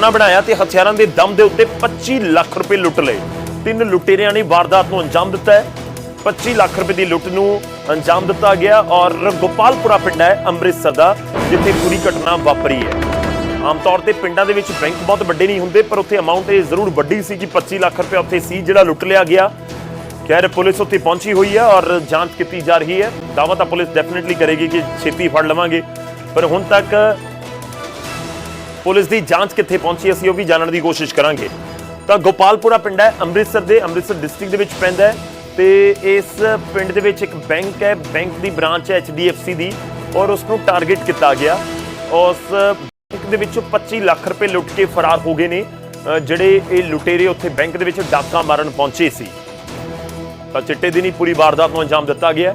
ਨਾ ਬਣਾਇਆ ਤੇ ਹਥਿਆਰਾਂ ਦੇ ਦਮ ਦੇ ਉੱਤੇ 25 ਲੱਖ ਰੁਪਏ ਲੁੱਟ ਲਏ। ਤਿੰਨ ਲੁਟੇਰਿਆਂ ਨੇ ਵਾਰਦਾਤ ਨੂੰ ਅੰਜਾਮ ਦਿੱਤਾ ਹੈ। 25 ਲੱਖ ਰੁਪਏ ਦੀ ਲੁੱਟ ਨੂੰ ਅੰਜਾਮ ਦਿੱਤਾ ਗਿਆ ਔਰ ਗੋਪਾਲਪੁਰਾ ਪਿੰਡ ਹੈ ਅੰਮ੍ਰਿਤਸਰ ਦਾ, ਜਿੱਥੇ ਪੂਰੀ ਘਟਨਾ ਵਾਪਰੀ ਹੈ। ਆਮ ਤੌਰ ਤੇ ਪਿੰਡਾਂ ਦੇ ਵਿੱਚ ਬੈਂਕ ਬਹੁਤ ਵੱਡੇ ਨਹੀਂ ਹੁੰਦੇ, ਪਰ ਉੱਥੇ ਅਮਾਉਂਟ ਇਹ ਜ਼ਰੂਰ ਵੱਡੀ ਸੀ ਕਿ 25 ਲੱਖ ਰੁਪਏ ਉੱਥੇ ਸੀ ਜਿਹੜਾ ਲੁੱਟ ਲਿਆ ਗਿਆ। ਖੈਰ, ਪੁਲਿਸ ਉੱਥੇ ਪਹੁੰਚੀ ਹੋਈ ਹੈ ਔਰ ਜਾਂਚ ਕੀਤੀ ਜਾ ਰਹੀ ਹੈ। ਦਾਅਵਾ ਤਾਂ ਪੁਲਿਸ ਡੈਫੀਨਿਟਲੀ ਕਰੇਗੀ ਕਿ ਛੇਤੀ ਫੜ ਲਵਾਂਗੇ। ਪਰ ਹੁਣ ਤੱਕ ਪੁਲਿਸ ਦੀ ਜਾਂਚ ਕਿੱਥੇ ਪਹੁੰਚੀ ਅਸੀਂ ਉਹ ਵੀ ਜਾਣਨ ਦੀ ਕੋਸ਼ਿਸ਼ ਕਰਾਂਗੇ। ਤਾਂ ਗੋਪਾਲਪੁਰਾ ਪਿੰਡ ਹੈ, ਅੰਮ੍ਰਿਤਸਰ ਦੇ, ਅੰਮ੍ਰਿਤਸਰ ਡਿਸਟ੍ਰਿਕਟ ਦੇ ਵਿੱਚ ਪੈਂਦਾ ਹੈ ਤੇ ਇਸ ਪਿੰਡ ਦੇ ਵਿੱਚ ਇੱਕ ਬੈਂਕ ਹੈ, ਬੈਂਕ ਦੀ ਬ੍ਰਾਂਚ ਹੈ HDFC ਦੀ ਔਰ ਉਸ ਨੂੰ ਟਾਰਗੇਟ ਕੀਤਾ ਗਿਆ। ਉਸ ਬੈਂਕ ਦੇ ਵਿੱਚੋਂ 25 ਲੱਖ ਰੁਪਏ ਲੁੱਟ ਕੇ ਫਰਾਰ ਹੋ ਗਏ ਨੇ ਜਿਹੜੇ ਇਹ ਲੁਟੇਰੇ ਉੱਥੇ ਬੈਂਕ ਦੇ ਵਿੱਚ ਡਾਕਾ ਮਾਰਨ ਪਹੁੰਚੇ ਸੀ। ਤਾਂ ਚਿੱਟੇ ਦਿਨ ਹੀ ਪੂਰੀ ਵਾਰਦਾਤ ਨੂੰ ਅੰਜਾਮ ਦਿੱਤਾ ਗਿਆ।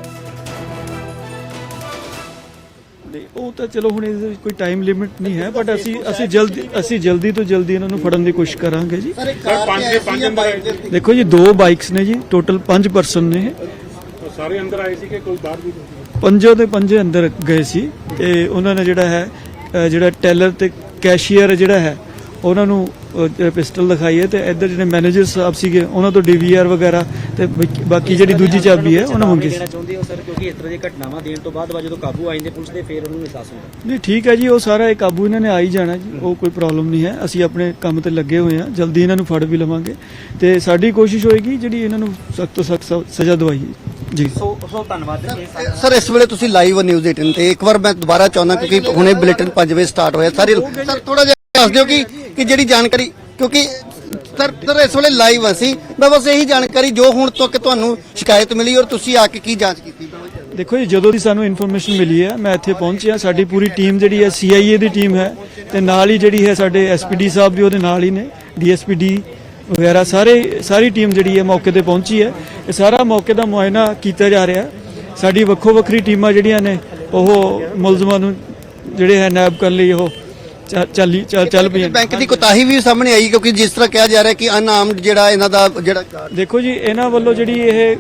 ਨਹੀਂ, ਉਹ ਤਾਂ ਚਲੋ ਹੁਣ ਇਹਦੇ ਵਿੱਚ ਕੋਈ ਟਾਈਮ ਲਿਮਿਟ ਨਹੀਂ ਹੈ ਬਟ ਅਸੀਂ ਅਸੀਂ ਜਲਦੀ ਅਸੀਂ ਜਲਦੀ ਤੋਂ ਜਲਦੀ ਇਹਨਾਂ ਨੂੰ ਫੜਨ ਦੀ ਕੋਸ਼ਿਸ਼ ਕਰਾਂਗੇ ਜੀ ਸਰ ਇੱਕ ਕਾਰ ਤੇ ਪੰਜ ਅੰਦਰ ਆਏ ਸੀ ਦੇਖੋ ਜੀ ਦੋ ਬਾਈਕਸ ਨੇ ਜੀ ਟੋਟਲ 5 ਪਰਸਨ ਨੇ ਇਹ। ਸਾਰੇ ਅੰਦਰ ਆਏ ਸੀ ਕਿ ਕੋਈ ਬਾਹਰ ਵੀ ਸੀ ਪੰਜੋ ਦੇ ਪੰਜੇ ਅੰਦਰ ਗਏ ਸੀ ਤੇ ਉਹਨਾਂ ਨੇ ਜਿਹੜਾ ਹੈ ਅ, ਜਿਹੜਾ ਟੈਲਰ ਤੇ ਕੈਸ਼ੀਅਰ ਜਿਹੜਾ ਹੈ ਉਹਨਾਂ ਨੂੰ ਪਿਸਟਲ ਦਿਖਾਈ ਹੈ ਤੇ ਇੱਧਰ ਜਿਹੜੇ ਮੈਨੇਜਰ ਸਾਹਿਬ ਸੀਗੇ ਉਹਨਾਂ ਤੋਂ ਡੀਵੀਆਰ ਵਗੈਰਾ ਤੇ ਬਾਕੀ- ਜਿਹੜੀ ਦੂਜੀ ਚਾਬੀ ਹੈ ਉਹਨਾਂ ਮੰਗੀ ਸੀ। ਦੇਣਾ ਚਾਹੁੰਦੇ ਹੋ ਸਰ ਕਿਉਂਕਿ ਇਸ ਤਰ੍ਹਾਂ ਦੀਆਂ ਘਟਨਾਵਾਂ ਦੇਣ ਤੋਂ ਬਾਅਦ ਵਾ ਜਦੋਂ ਕਾਬੂ ਆ ਜਾਂਦੇ ਪੁਲਿਸ ਦੇ ਫੇਰ ਉਹਨੂੰ ਅਹਿਸਾਸ ਹੁੰਦਾ। ਨਹੀਂ ਠੀਕ ਹੈ ਜੀ ਉਹ ਸਾਰਾ ਇਹ ਕਾਬੂ ਇਹਨਾਂ ਨੇ ਆ ਹੀ ਜਾਣਾ ਜੀ ਉਹ ਕੋਈ ਪ੍ਰੋਬਲਮ ਨਹੀਂ ਹੈ। ਅਸੀਂ ਆਪਣੇ ਕੰਮ ਤੇ ਲੱਗੇ ਹੋਏ ਹਾਂ ਜਲਦੀ ਇਹਨਾਂ ਨੂੰ ਫੜ ਵੀ ਲਵਾਂਗੇ। ਤੇ ਸਾਡੀ ਕੋਸ਼ਿਸ਼ ਹੋਏਗੀ ਜਿਹੜੀ ਇਹਨਾਂ ਨੂੰ ਸਖਤ ਤੋਂ ਸਖਤ ਸਜ਼ਾ ਦਵਾਈਏ ਜੀ। ਸੋ ਸੋ ਧੰਨਵਾਦ ਜੀ। ਸਰ ਇਸ ਵੇਲੇ ਤੁਸੀਂ ਲਾਈਵ ਨਿਊਜ਼ 18 ਤੇ। ਇੱਕ ਵਾਰ ਮੈਂ ਦੁਬਾਰਾ ਚਾਹੁੰਦਾ ਕਿਉਂਕਿ ਹੁਣੇ ਬੁਲੇਟਿਨ 5 ਵਜੇ ਸਟਾਰਟ ਹੋਇਆ। ਸਾਰੇ ਸਰ ਥੋੜਾ ਜਿਹਾ ਦੱਸ ਦਿਓ ਕਿ ਕਿ ਜਿਹੜੀ ਜਾਣਕਾਰੀ, ਕਿਉਂਕਿ ਸਰ ਸਰ, ਇਸ ਵੇਲੇ ਲਾਈਵ ਅਸੀਂ, ਮੈਂ ਬਸ ਇਹੀ ਜਾਣਕਾਰੀ ਜੋ ਹੁਣ ਤੱਕ ਤੁਹਾਨੂੰ ਸ਼ਿਕਾਇਤ ਮਿਲੀ ਔਰ ਤੁਸੀਂ ਆ ਕੇ ਕੀ ਜਾਂਚ ਕੀਤੀ? ਦੇਖੋ ਜੀ, ਜਦੋਂ ਦੀ ਸਾਨੂੰ ਇਨਫੋਰਮੇਸ਼ਨ ਮਿਲੀ ਹੈ, ਮੈਂ ਇੱਥੇ ਪਹੁੰਚਿਆ ਸਾਡੀ ਪੂਰੀ ਟੀਮ ਜਿਹੜੀ ਹੈ ਸੀਆਈਏ ਦੀ ਟੀਮ ਹੈ ਤੇ ਨਾਲ ਹੀ ਜਿਹੜੀ ਹੈ ਸਾਡੇ ਐਸਪੀਡੀ ਸਾਹਿਬ ਵੀ ਉਹਦੇ ਨਾਲ ਹੀ ਨੇ ਡੀਐਸਪੀਡੀ ਵਗੈਰਾ ਸਾਰੇ, ਸਾਰੀ ਟੀਮ ਜਿਹੜੀ ਹੈ ਮੌਕੇ ਤੇ ਪਹੁੰਚੀ ਹੈ। ਇਹ ਸਾਰਾ ਮੌਕੇ ਦਾ ਮੁਆਇਨਾ ਕੀਤਾ ਜਾ ਰਿਹਾ ਸਾਡੀ ਵੱਖੋ ਵੱਖਰੀ ਟੀਮਾਂ ਜਿਹੜੀਆਂ ਨੇ, ਉਹ ਮੁਲਜ਼ਮਾਂ ਨੂੰ ਜਿਹੜੇ ਹੈ ਨੈਬ ਕਰਨ ਲਈ ਉਹ ਚੱਲ- ਚੱਲੀ ਚੱਲ ਨੇ। ਬੈਂਕ ਦੀ ਕੋਤਾਹੀ ਵੀ ਸਾਹਮਣੇ ਆਈ ਕਿਉਂਕਿ ਜਿਸ ਤਰ੍ਹਾਂ ਕਿਹਾ ਜਾ ਰਿਹਾ ਕਿ ਅਨਾਮਡ ਜਿਹੜਾ ਇਹਨਾਂ ਦਾ ਜਿਹੜਾ ਦੇਖੋ ਜੀ ਇਹਨਾਂ ਵੱਲੋਂ ਜਿਹੜੀ ਇਹ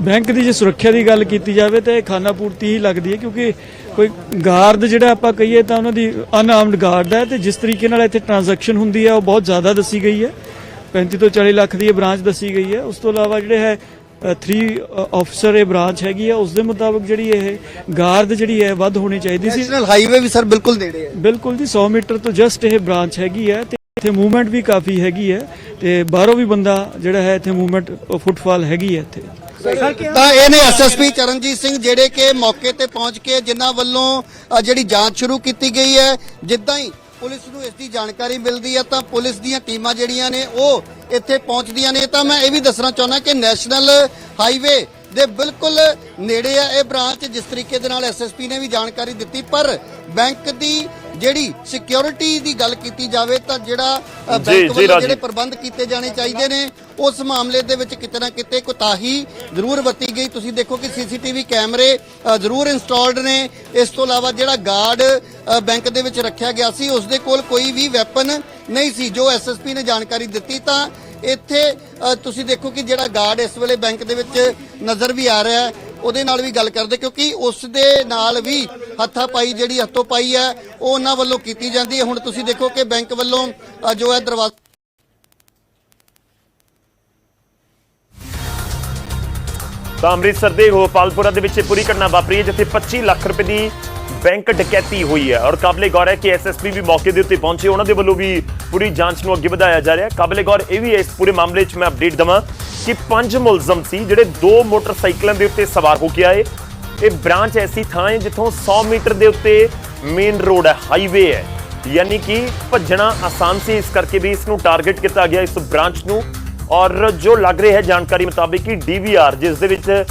ਬੈਂਕ ਦੀ ਜੇ ਸੁਰੱਖਿਆ ਦੀ ਗੱਲ ਕੀਤੀ ਜਾਵੇ ਤੇ ਖਾਨਾ ਪੂਰਤੀ ਹੀ ਲੱਗਦੀ ਹੈ ਕਿਉਂਕਿ ਕੋਈ ਗਾਰਡ ਜਿਹੜਾ ਆਪਾਂ ਕਹੀਏ ਤਾਂ ਉਹਨਾਂ ਦੀ ਅਨਆਰਮਡ ਗਾਰਡ ਹੈ ਤੇ ਜਿਸ ਤਰੀਕੇ ਨਾਲ ਇੱਥੇ ਟ੍ਰਾਂਜੈਕਸ਼ਨ ਹੁੰਦੀ ਹੈ ਉਹ ਬਹੁਤ ਜ਼ਿਆਦਾ ਦੱਸੀ ਗਈ ਹੈ 35 ਤੋਂ 40 ਲੱਖ ਦੀ ਇਹ ਬ੍ਰਾਂਚ ਦੱਸੀ ਗਈ ਹੈ ਉਸ ਤੋਂ ਇਲਾਵਾ ਜਿਹੜੇ ਹੈ 3 ਆਫੀਸਰ ਇਹ ਬ੍ਰਾਂਚ ਹੈਗੀ ਹੈ ਉਸ ਦੇ ਮੁਤਾਬਕ ਜਿਹੜੀ ਇਹ ਗਾਰਡ ਜਿਹੜੀ ਹੈ ਵੱਧ ਹੋਣੀ ਚਾਹੀਦੀ ਸੀ। ਨੈਸ਼ਨਲ ਹਾਈਵੇ ਵੀ ਸਰ ਬਿਲਕੁਲ ਨੇੜੇ ਹੈ। ਬਿਲਕੁਲ ਜੀ 100 ਮੀਟਰ ਤੋਂ ਜਸਟ ਇਹ ਬ੍ਰਾਂਚ ਹੈਗੀ ਹੈ ਤੇ ਇੱਥੇ ਮੂਵਮੈਂਟ ਵੀ ਕਾਫੀ ਹੈਗੀ ਹੈ ਤੇ ਬਾਹਰੋਂ ਵੀ ਬੰਦਾ ਜਿਹੜਾ ਹੈ ਇੱਥੇ ਮੂਵਮੈਂਟ ਫੁੱਟਫਾਲ ਹੈਗੀ ਹੈ ਇੱਥੇ। ਤਾਂ ਇਹ ਨੇ ਐਸਐਸਪੀ ਚਰਨਜੀਤ ਸਿੰਘ ਜਿਹੜੇ ਕਿ ਮੌਕੇ ਤੇ ਪਹੁੰਚ ਕੇ ਜਿਨ੍ਹਾਂ ਵੱਲੋਂ ਜਿਹੜੀ ਜਾਂਚ ਸ਼ੁਰੂ ਕੀਤੀ ਗਈ ਹੈ ਜਿੱਦਾਂ ਹੀ ਪੁਲਿਸ ਨੂੰ ਇਸ ਦੀ ਜਾਣਕਾਰੀ ਮਿਲਦੀ ਹੈ ਤਾਂ ਪੁਲਿਸ ਦੀਆਂ ਟੀਮਾਂ ਜਿਹੜੀਆਂ ਨੇ ਉਹ ਇੱਥੇ ਪਹੁੰਚਦੀਆਂ ਨੇ। ਤਾਂ ਮੈਂ ਇਹ ਵੀ ਦੱਸਣਾ ਚਾਹੁੰਦਾ ਕਿ ਨੈਸ਼ਨਲ ਹਾਈਵੇ ਦੇ ਬਿਲਕੁਲ ਨੇੜੇ ਆ ਇਹ ਬ੍ਰਾਂਚ, ਜਿਸ ਤਰੀਕੇ ਦੇ ਨਾਲ ਐਸਐਸਪੀ ਨੇ ਵੀ ਜਾਣਕਾਰੀ ਦਿੱਤੀ, ਪਰ ਬੈਂਕ ਦੀ ਜਿਹੜੀ ਸਿਕਿਉਰਿਟੀ ਦੀ ਗੱਲ ਕੀਤੀ ਜਾਵੇ ਤਾਂ ਜਿਹੜਾ ਬੈਂਕ ਵੱਲੋਂ। ਜਿਹੜੇ ਪ੍ਰਬੰਧ ਕੀਤੇ ਜਾਣੇ ਚਾਹੀਦੇ ਨੇ ਉਸ ਮਾਮਲੇ ਦੇ ਵਿੱਚ ਕਿਤੇ ਨਾ ਕਿਤੇ ਕੋਤਾਹੀ ਜ਼ਰੂਰ ਵਰਤੀ ਗਈ। ਤੁਸੀਂ ਦੇਖੋ ਕਿ ਸੀਸੀਟੀਵੀ ਕੈਮਰੇ ਜ਼ਰੂਰ ਇੰਸਟਾਲਡ ਨੇ। ਇਸ ਤੋਂ ਇਲਾਵਾ ਜਿਹੜਾ ਗਾਰਡ ਬੈਂਕ ਦੇ ਵਿੱਚ ਰੱਖਿਆ ਗਿਆ ਸੀ ਉਸ ਦੇ ਕੋਲ ਕੋਈ ਵੀ ਵੈਪਨ ਨਹੀਂ ਸੀ। ਜੋ ਐਸਐਸਪੀ ਨੇ ਜਾਣਕਾਰੀ ਦਿੱਤੀ ਤਾਂ ਇੱਥੇ ਤੁਸੀਂ ਦੇਖੋ ਕਿ ਜਿਹੜਾ ਗਾਰਡ ਇਸ ਵੇਲੇ ਬੈਂਕ ਦੇ ਵਿੱਚ ਨਜ਼ਰ ਵੀ ਆ ਰਿਹਾ ਹੈ। ਉਹਦੇ ਨਾਲ ਵੀ ਗੱਲ ਕਰਦੇ ਕਿਉਂਕਿ ਉਸ ਦੇ ਨਾਲ ਵੀ ਹੱਥਾ ਪਾਈ ਜਿਹੜੀ ਹੱਥੋਂ ਪਾਈ ਹੈ, ਉਹ ਉਹਨਾਂ ਵੱਲੋਂ ਕੀਤੀ ਜਾਂਦੀ ਹੈ। ਹੁਣ ਤੁਸੀਂ ਦੇਖੋ ਕਿ ਬੈਂਕ ਵੱਲੋਂ ਜੋ ਹੈ ਦਰਵਾਜ਼ਾ ਤਾਂ ਅੰਮ੍ਰਿਤਸਰ ਦੇ ਗੋਪਾਲਪੁਰਾ ਦੇ ਵਿੱਚ ਪੂਰੀ ਘਟਨਾ ਵਾਪਰੀ ਹੈ, ਜਿੱਥੇ 25 ਲੱਖ ਰੁਪਏ ਦੀ ਬੈਂਕ ਡਕੈਤੀ ਹੋਈ ਹੈ। ਔਰ ਕਾਬਲੇ ਗੌਰ ਹੈ ਕਿ ਐਸਐਸਪੀ ਵੀ ਮੌਕੇ ਦੇ ਉੱਤੇ ਪਹੁੰਚੇ। ਉਹਨਾਂ ਦੇ ਵੱਲੋਂ ਵੀ ਪੂਰੀ ਜਾਂਚ ਨੂੰ ਅੱਗੇ ਵਧਾਇਆ ਜਾ ਰਿਹਾ ਹੈ। ਕਾਬਲੇ ਗੌਰ ਇਹ ਵੀ ਹੈ, ਇਸ ਪੂਰੇ ਮਾਮਲੇ 'ਚ ਮੈਂ ਅਪਡੇਟ ਦਵਾਂ। ਕਿ ਪੰਜ ਮੁਲਜ਼ਮ ਸੀ, ਜਿਹੜੇ ਦੋ ਮੋਟਰਸਾਈਕਲਾਂ ਦੇ ਉੱਤੇ ਸਵਾਰ ਹੋ ਕੇ ਆਏ। ਇਹ ਬ੍ਰਾਂਚ ਐਸੀ ਥਾਂ ਹੈ ਜਿੱਥੋਂ 100 ਮੀਟਰ ਦੇ ਉੱਤੇ ਮੇਨ ਰੋਡ ਹੈ, ਹਾਈਵੇ ਹੈ। ਯਾਨੀ ਕਿ ਭੱਜਣਾ ਆਸਾਨ ਸੀ, ਇਸ ਕਰਕੇ ਵੀ ਇਸ ਨੂੰ ਟਾਰਗੇਟ ਕੀਤਾ ਗਿਆ ਇਸ ਬ੍ਰਾਂਚ ਨੂੰ। ਔਰ ਜੋ ਲੱਗ ਰਿਹਾ ਹੈ ਜਾਣਕਾਰੀ ਮੁਤਾਬਿਕ ਕਿ ਡੀਵੀਆਰ ਜਿਸ ਦੇ ਵਿੱਚ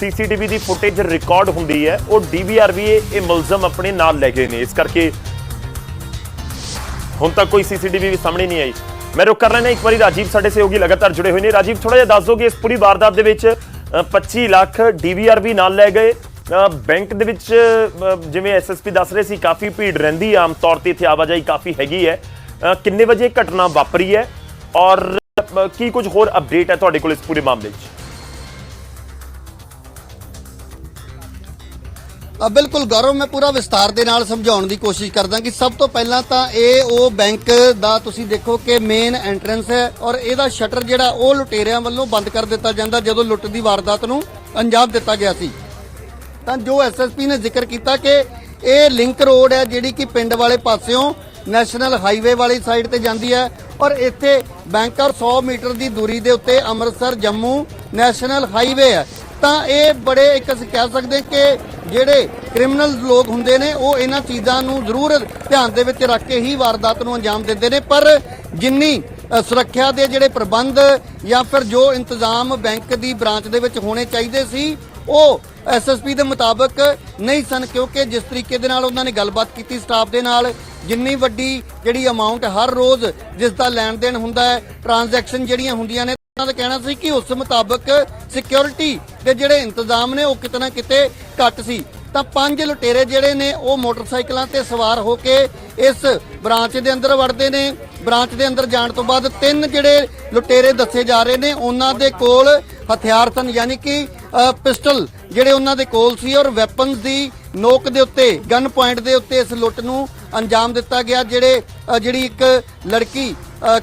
ਸੀਸੀਟੀਵੀ ਦੀ ਫੁਟੇਜ ਰਿਕਾਰਡ ਹੁੰਦੀ ਹੈ, ਉਹ ਡੀਵੀਆਰ ਵੀ ਇਹ ਇਹ ਮੁਲਜ਼ਮ ਆਪਣੇ ਨਾਲ ਲੈ ਗਏ ਨੇ। ਇਸ ਕਰਕੇ ਹੁਣ ਤੱਕ ਕੋਈ ਸੀਸੀਟੀਵੀ ਵੀ ਸਾਹਮਣੇ ਨਹੀਂ ਆਈ। ਮੈਂ ਰੁਕ ਕਰ ਲੈਣਾ ਇੱਕ ਵਾਰੀ ਰਾਜੀਵ ਸਾਡੇ ਸਹਿਯੋਗੀ ਲਗਾਤਾਰ ਜੁੜੇ ਹੋਏ ਨੇ। ਰਾਜੀਵ ਥੋੜਾ ਜਿਹਾ ਦੱਸ ਦੋਗੇ ਇਸ ਪੂਰੀ ਵਾਰਦਾਤ ਦੇ ਵਿੱਚ ਅ, 25 ਲੱਖ ਡੀਵੀਆਰ ਵੀ ਨਾਲ ਲੈ ਗਏ। ਬੈਂਕ ਦੇ ਵਿੱਚ ਅ, ਜਿਵੇਂ ਐਸਐਸਪੀ ਦੱਸ ਰਹੇ ਸੀ ਕਾਫੀ ਭੀੜ ਰਹਿੰਦੀ ਹੈ ਆਮ ਤੌਰ ਤੇ ਇੱਥੇ ਆਵਾਜਾਈ ਕਾਫੀ ਹੈਗੀ ਹੈ। ਕਿੰਨੇ ਵਜੇ ਘਟਨਾ ਵਾਪਰੀ ਹੈ? ਔਰ ਕੀ ਕੁਝ ਹੋਰ ਅਪਡੇਟ ਹੈ ਤੁਹਾਡੇ ਕੋਲ ਇਸ ਪੂਰੇ ਮਾਮਲੇ 'ਚ? ਬਿਲਕੁਲ ਗੌਰਵ, ਮੈਂ ਪੂਰਾ ਵਿਸਤਾਰ ਦੇ ਨਾਲ ਸਮਝਾਉਣ ਦੀ ਕੋਸ਼ਿਸ਼ ਕਰਦਾ ਕਿ ਸਭ ਤੋਂ ਪਹਿਲਾਂ ਤਾਂ ਇਹ ਉਹ ਬੈਂਕ ਦਾ ਤੁਸੀਂ ਦੇਖੋ ਕਿ ਮੇਨ ਐਂਟਰੈਂਸ ਹੈ ਔਰ ਇਹਦਾ ਸ਼ਟਰ ਜਿਹੜਾ ਉਹ ਲੁਟੇਰਿਆਂ ਵੱਲੋਂ ਬੰਦ ਕਰ ਦਿੱਤਾ ਜਾਂਦਾ ਜਦੋਂ ਲੁੱਟ ਦੀ ਵਾਰਦਾਤ ਨੂੰ ਅੰਜਾਮ ਦਿੱਤਾ ਗਿਆ ਸੀ। ਤਾਂ ਜੋ ਐਸਐਸਪੀ ਨੇ ਜ਼ਿਕਰ ਕੀਤਾ ਕਿ ਇਹ ਲਿੰਕ ਰੋਡ ਹੈ ਜਿਹੜੀ ਕਿ ਪਿੰਡ ਵਾਲੇ ਪਾਸਿਓਂ ਨੈਸ਼ਨਲ ਹਾਈਵੇ ਵਾਲੀ ਸਾਈਡ ਤੇ ਜਾਂਦੀ ਹੈ ਔਰ ਇੱਥੇ ਬੈਂਕਰ 100 ਮੀਟਰ ਦੀ ਦੂਰੀ ਦੇ ਉੱਤੇ ਅੰਮ੍ਰਿਤਸਰ, ਜੰਮੂ ਨੈਸ਼ਨਲ ਹਾਈਵੇ ਹੈ। ਤਾਂ ਇਹ ਬੜੇ ਇੱਕ ਅਸੀਂ ਕਹਿ ਸਕਦੇ ਕਿ ਜਿਹੜੇ ਕ੍ਰਿਮੀਨਲ ਲੋਕ ਹੁੰਦੇ ਨੇ, ਉਹ ਇਹਨਾਂ ਚੀਜ਼ਾਂ ਨੂੰ ਜ਼ਰੂਰ ਧਿਆਨ ਦੇ ਵਿੱਚ ਰੱਖ ਕੇ ਹੀ ਵਾਰਦਾਤ ਨੂੰ ਅੰਜਾਮ ਦਿੰਦੇ ਨੇ। ਪਰ ਜਿੰਨੀ ਸੁਰੱਖਿਆ ਦੇ ਜਿਹੜੇ ਪ੍ਰਬੰਧ ਜਾਂ ਫਿਰ ਜੋ ਇੰਤਜ਼ਾਮ ਬੈਂਕ ਦੀ ਬ੍ਰਾਂਚ ਦੇ ਵਿੱਚ ਹੋਣੇ ਚਾਹੀਦੇ ਸੀ, ਉਹ ਐਸਐਸਪੀ ਦੇ ਮੁਤਾਬਕ ਨਹੀਂ ਸਨ, ਕਿਉਂਕਿ ਜਿਸ ਤਰੀਕੇ ਦੇ ਨਾਲ ਉਹਨਾਂ ਨੇ ਗੱਲਬਾਤ ਕੀਤੀ ਸਟਾਫ ਦੇ ਨਾਲ, ਜਿੰਨੀ ਵੱਡੀ ਜਿਹੜੀ ਅਮਾਉਂਟ ਹਰ ਰੋਜ਼ ਜਿਸ ਦਾ ਲੈਣ ਦੇਣ ਹੁੰਦਾ ਹੈ ਟ੍ਰਾਂਜੈਕਸ਼ਨ ਜਿਹੜੀਆਂ ਹੁੰਦੀਆਂ ਨੇ ਉਹਨਾਂ ਦਾ ਕਹਿਣਾ ਸੀ ਕਿ ਉਸ ਮੁਤਾਬਕ ਸਿਕਿਉਰਿਟੀ ਦੇ ਜਿਹੜੇ ਇੰਤਜ਼ਾਮ ਨੇ ਉਹ ਕਿਤਨਾ ਕਿਤੇ ਘੱਟ ਸੀ। ਤਾਂ ਪੰਜ ਲੁਟੇਰੇ ਜਿਹੜੇ ਨੇ ਉਹ ਮੋਟਰਸਾਈਕਲਾਂ ਤੇ ਸਵਾਰ ਹੋ ਕੇ ਇਸ ਬ੍ਰਾਂਚ ਦੇ ਅੰਦਰ ਵੜਦੇ ਨੇ। ਬ੍ਰਾਂਚ ਦੇ ਅੰਦਰ ਜਾਣ ਤੋਂ ਬਾਅਦ ਤਿੰਨ ਜਿਹੜੇ ਲੁਟੇਰੇ ਦੱਸੇ ਜਾ ਰਹੇ ਨੇ, ਉਹਨਾਂ ਦੇ ਕੋਲ ਹਥਿਆਰ ਸਨ, ਯਾਨੀ ਕਿ ਪਿਸਟਲ ਜਿਹੜੇ ਉਹਨਾਂ ਦੇ ਕੋਲ ਸੀ ਔਰ ਵੈਪਨਸ ਦੀ ਨੋਕ ਦੇ ਉੱਤੇ ਗਨ ਪੁਆਇੰਟ ਦੇ ਉੱਤੇ ਇਸ ਲੁੱਟ ਨੂੰ ਅੰਜਾਮ ਦਿੱਤਾ ਗਿਆ, ਜਿਹੜੇ ਜਿਹੜੀ ਇੱਕ ਲੜਕੀ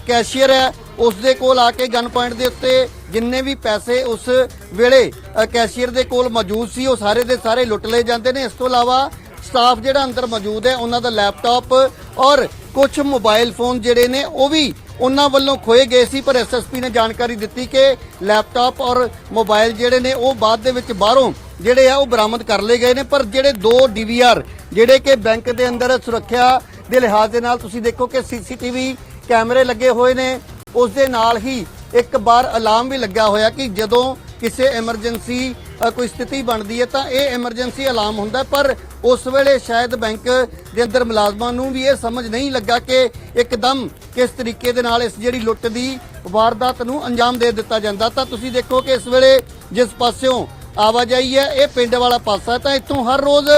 ਕੈਸ਼ੀਅਰ ਹੈ ਉਸ ਦੇ ਕੋਲ ਆ ਕੇ ਗਨ ਪੁਆਇੰਟ ਦੇ ਉੱਤੇ ਜਿੰਨੇ ਵੀ ਪੈਸੇ ਉਸ ਵੇਲੇ ਕੈਸ਼ੀਅਰ ਦੇ ਕੋਲ ਮੌਜੂਦ ਸੀ, ਉਹ ਸਾਰੇ ਦੇ ਸਾਰੇ ਲੁੱਟ ਲਏ ਜਾਂਦੇ ਨੇ। ਇਸ ਤੋਂ ਇਲਾਵਾ ਸਟਾਫ ਜਿਹੜਾ ਅੰਦਰ ਮੌਜੂਦ ਹੈ, ਉਹਨਾਂ ਦਾ ਲੈਪਟਾਪ ਔਰ ਕੁਝ ਮੋਬਾਈਲ ਫੋਨ ਜਿਹੜੇ ਨੇ, ਉਹ ਵੀ ਉਹਨਾਂ ਵੱਲੋਂ ਖੋਏ ਗਏ ਸੀ। ਪਰ ਐਸਐਸਪੀ ਨੇ ਜਾਣਕਾਰੀ ਦਿੱਤੀ ਕਿ ਲੈਪਟਾਪ ਔਰ ਮੋਬਾਈਲ ਜਿਹੜੇ ਨੇ, ਉਹ ਬਾਅਦ ਦੇ ਵਿੱਚ ਬਾਹਰੋਂ ਜਿਹੜੇ ਆ, ਉਹ ਬਰਾਮਦ ਕਰ ਲਏ ਗਏ ਨੇ। ਪਰ ਜਿਹੜੇ ਦੋ ਡੀਵੀਆਰ ਜਿਹੜੇ ਕਿ ਬੈਂਕ ਦੇ ਅੰਦਰ ਸੁਰੱਖਿਆ ਦੇ ਲਿਹਾਜ਼ ਦੇ ਨਾਲ ਤੁਸੀਂ ਦੇਖੋ ਕਿ ਸੀਸੀਟੀਵੀ ਕੈਮਰੇ ਲੱਗੇ ਹੋਏ ਨੇ। ਉਸ ਦੇ ਨਾਲ ਹੀ ਇੱਕ ਵਾਰ ਅਲਾਰਮ ਵੀ ਲੱਗਾ ਹੋਇਆ ਕਿ ਜਦੋਂ ਕਿਸੇ ਐਮਰਜੈਂਸੀ ਕੋਈ ਸਥਿਤੀ ਬਣਦੀ ਹੈ ਤਾਂ ਇਹ ਐਮਰਜੈਂਸੀ ਅਲਾਰਮ ਹੁੰਦਾ ਪਰ ਉਸ ਵੇਲੇ ਸ਼ਾਇਦ ਬੈਂਕ ਦੇ ਅੰਦਰ ਮੁਲਾਜ਼ਮਾਂ ਨੂੰ ਵੀ ਇਹ ਸਮਝ ਨਹੀਂ ਲੱਗਾ ਕਿ ਇੱਕਦਮ ਕਿਸ ਤਰੀਕੇ ਦੇ ਨਾਲ ਇਸ ਜਿਹੜੀ ਲੁੱਟ ਦੀ ਵਾਰਦਾਤ ਨੂੰ ਅੰਜਾਮ ਦੇ ਦਿੱਤਾ ਜਾਂਦਾ। ਤਾਂ ਤੁਸੀਂ ਦੇਖੋ ਕਿ ਇਸ ਵੇਲੇ ਜਿਸ ਪਾਸਿਓਂ ਆਵਾਜਾਈ ਹੈ, ਇਹ ਪਿੰਡ ਵਾਲਾ ਪਾਸਾ ਤਾਂ ਇੱਥੋਂ ਹਰ ਰੋਜ਼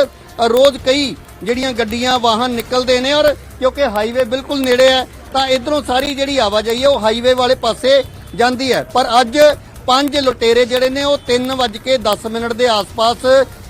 ਰੋਜ਼ ਕਈ ਜਿਹੜੀਆਂ ਗੱਡੀਆਂ, ਵਾਹਨ ਨਿਕਲਦੇ ਨੇ ਔਰ ਕਿਉਂਕਿ ਹਾਈਵੇ ਬਿਲਕੁਲ ਨੇੜੇ ਹੈ, ਤਾਂ ਇਧਰੋਂ ਸਾਰੀ ਜਿਹੜੀ ਆਵਾਜਾਈ ਹੈ ਉਹ ਹਾਈਵੇ ਵਾਲੇ ਪਾਸੇ ਜਾਂਦੀ ਹੈ। ਪਰ ਅੱਜ ਪੰਜ ਲੁਟੇਰੇ ਜਿਹੜੇ ਨੇ ਉਹ 3:10 ਮਿੰਟ ਦੇ ਆਸ-ਪਾਸ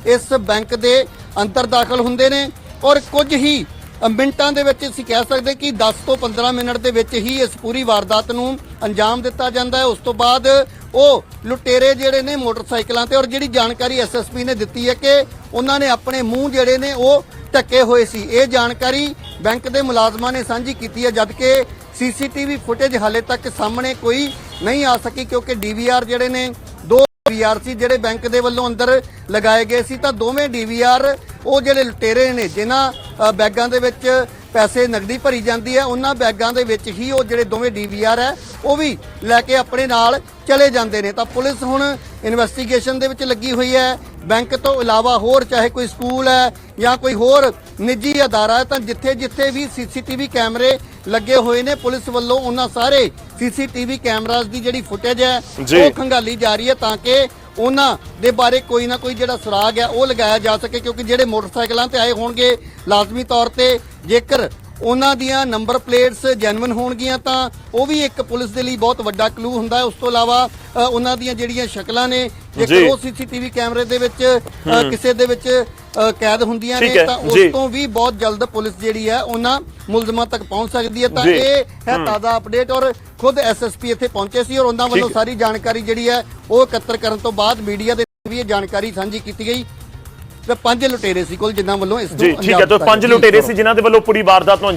ਇਸ ਬੈਂਕ ਦੇ ਅੰਦਰ ਦਾਖਲ ਹੁੰਦੇ ਨੇ ਔਰ ਕੁਝ ਹੀ ਮਿੰਟਾਂ ਦੇ ਵਿੱਚ ਅਸੀਂ ਕਹਿ ਸਕਦੇ ਕਿ 10 ਤੋਂ 15 ਮਿੰਟ ਦੇ ਵਿੱਚ ਹੀ ਇਸ ਪੂਰੀ ਵਾਰਦਾਤ ਨੂੰ ਅੰਜਾਮ ਦਿੱਤਾ ਜਾਂਦਾ ਹੈ। ਉਸ ਤੋਂ ਬਾਅਦ ਉਹ ਲੁਟੇਰੇ ਜਿਹੜੇ ਨੇ ਮੋਟਰਸਾਈਕਲਾਂ ਤੇ ਔਰ ਜਿਹੜੀ ਜਾਣਕਾਰੀ ਐਸਐਸਪੀ ਨੇ ਦਿੱਤੀ ਹੈ ਕਿ ਉਹਨਾਂ ਨੇ ਆਪਣੇ ਮੂੰਹ ਜਿਹੜੇ ਨੇ ਉਹ ਢੱਕੇ ਹੋਏ ਸੀ। ਇਹ ਜਾਣਕਾਰੀ ਬੈਂਕ ਦੇ ਮੁਲਾਜ਼ਮਾਂ ਨੇ ਸਾਂਝੀ ਕੀਤੀ ਹੈ, ਜਦਕਿ ਸੀਸੀਟੀਵੀ ਫੁਟੇਜ ਹਾਲੇ ਤੱਕ ਸਾਹਮਣੇ ਕੋਈ ਨਹੀਂ ਆ ਸਕੀ, ਕਿਉਂਕਿ ਡੀਵੀਆਰ ਜਿਹੜੇ ਨੇ, ਦੋ ਡੀਵੀਆਰ ਸੀ ਜਿਹੜੇ ਬੈਂਕ ਦੇ ਵੱਲੋਂ ਅੰਦਰ ਲਗਾਏ ਗਏ ਸੀ, ਤਾਂ ਦੋਵੇਂ ਡੀਵੀਆਰ ਉਹ ਜਿਹੜੇ ਲੁਟੇਰੇ ਨੇ, ਜਿਨ੍ਹਾਂ ਬੈਗਾਂ ਦੇ ਵਿੱਚ ਪੈਸੇ ਨਗਦੀ ਭਰੀ ਜਾਂਦੀ ਹੈ, ਉਹਨਾਂ ਬੈਗਾਂ ਦੇ ਵਿੱਚ ਹੀ ਉਹ ਜਿਹੜੇ ਦੋਵੇਂ ਡੀਵੀਆਰ ਹੈ, ਉਹ ਵੀ ਲੈ ਕੇ ਆਪਣੇ ਨਾਲ ਚਲੇ ਜਾਂਦੇ ਨੇ ਤਾਂ ਪੁਲਿਸ ਹੁਣ ਇਨਵੈਸਟੀਗੇਸ਼ਨ ਦੇ ਵਿੱਚ ਲੱਗੀ ਹੋਈ ਹੈ ਬੈਂਕ ਤੋਂ ਇਲਾਵਾ ਹੋਰ ਚਾਹੇ ਕੋਈ ਸਕੂਲ ਹੈ ਜਾਂ ਕੋਈ ਹੋਰ ਨਿੱਜੀ ਅਦਾਰਾ ਹੈ ਤਾਂ ਜਿੱਥੇ ਜਿੱਥੇ ਵੀ ਸੀਸੀਟੀਵੀ ਕੈਮਰੇ ਲੱਗੇ ਹੋਏ ਨੇ ਪੁਲਿਸ ਵੱਲੋਂ ਉਹਨਾਂ ਸਾਰੇ ਸੀਸੀਟੀਵੀ ਕੈਮਰਾਜ਼ ਦੀ ਜਿਹੜੀ ਫੁਟੇਜ ਹੈ। ਉਹ ਖੰਗਾਲੀ ਜਾ ਰਹੀ ਹੈ ਤਾਂ ਕਿ ਉਹਨਾਂ ਦੇ ਬਾਰੇ ਕੋਈ ਨਾ ਕੋਈ ਜਿਹੜਾ ਸੁਰਾਗ ਹੈ ਉਹ ਲਗਾਇਆ ਜਾ ਸਕੇ ਕਿਉਂਕਿ ਜਿਹੜੇ ਮੋਟਰਸਾਈਕਲਾਂ ਤੇ ਆਏ ਹੋਣਗੇ ਲਾਜ਼ਮੀ ਤੌਰ ਤੇ ਜੇਕਰ ਉਹਨਾਂ ਦੀਆਂ ਨੰਬਰ ਪਲੇਟਸ ਜੈਨੂਇਨ ਹੋਣਗੀਆਂ ਤਾਂ ਉਹ ਵੀ ਇੱਕ ਪੁਲਿਸ ਦੇ ਲਈ ਬਹੁਤ ਵੱਡਾ ਕਲੂ ਹੁੰਦਾ ਹੈ ਉਸ ਤੋਂ ਇਲਾਵਾ ਉਹਨਾਂ ਦੀਆਂ ਜਿਹੜੀਆਂ ਸ਼ਕਲਾਂ ਨੇ। ਜੇਕਰ ਉਹ ਸੀਸੀਟੀਵੀ ਕੈਮਰੇ ਦੇ ਵਿੱਚ ਕਿਸੇ ਦੇ ਵਿੱਚ ਕੈਦ ਹੁੰਦੀਆਂ ਨੇ ਤਾਂ ਉਸ। ਤੋਂ ਵੀ ਬਹੁਤ ਜਲਦ ਪੁਲਿਸ ਜਿਹੜੀ ਹੈ ਉਹਨਾਂ ਮੁਲਜ਼ਮਾਂ ਤੱਕ ਪਹੁੰਚ ਸਕਦੀ ਹੈ ਤਾਂ। ਇਹ ਹੈ ਤਾਜ਼ਾ ਅਪਡੇਟ ਔਰ ਖੁਦ ਐਸਐਸਪੀ ਇੱਥੇ ਪਹੁੰਚੇ ਸੀ ਔਰ ਉਹਨਾਂ ਵੱਲੋਂ। ਸਾਰੀ ਜਾਣਕਾਰੀ ਜਿਹੜੀ ਹੈ ਉਹ ਇਕੱਤਰ ਕਰਨ ਤੋਂ ਬਾਅਦ ਮੀਡੀਆ ਦੇ ਵੀ ਇਹ ਜਾਣਕਾਰੀ ਸਾਂਝੀ ਕੀਤੀ ਗਈ ਤੇ ਪੰਜ ਲੁਟੇਰੇ ਸੀ ਕੋਲ ਜਿਨ੍ਹਾਂ ਵੱਲੋਂ ਇਸ ਨੂੰ ਜੀ ਠੀਕ ਅੰਜਾਮ ਹੈ ਤਾਂ ਦਿੱਤਾ ਪੰਜ ਗਿਆ। ਲੁਟੇਰੇ। ਸੀ ਜਿਨ੍ਹਾਂ ਦੇ ਵੱਲੋਂ ਪੂਰੀ ਵਾਰਦਾਤ ਨੂੰ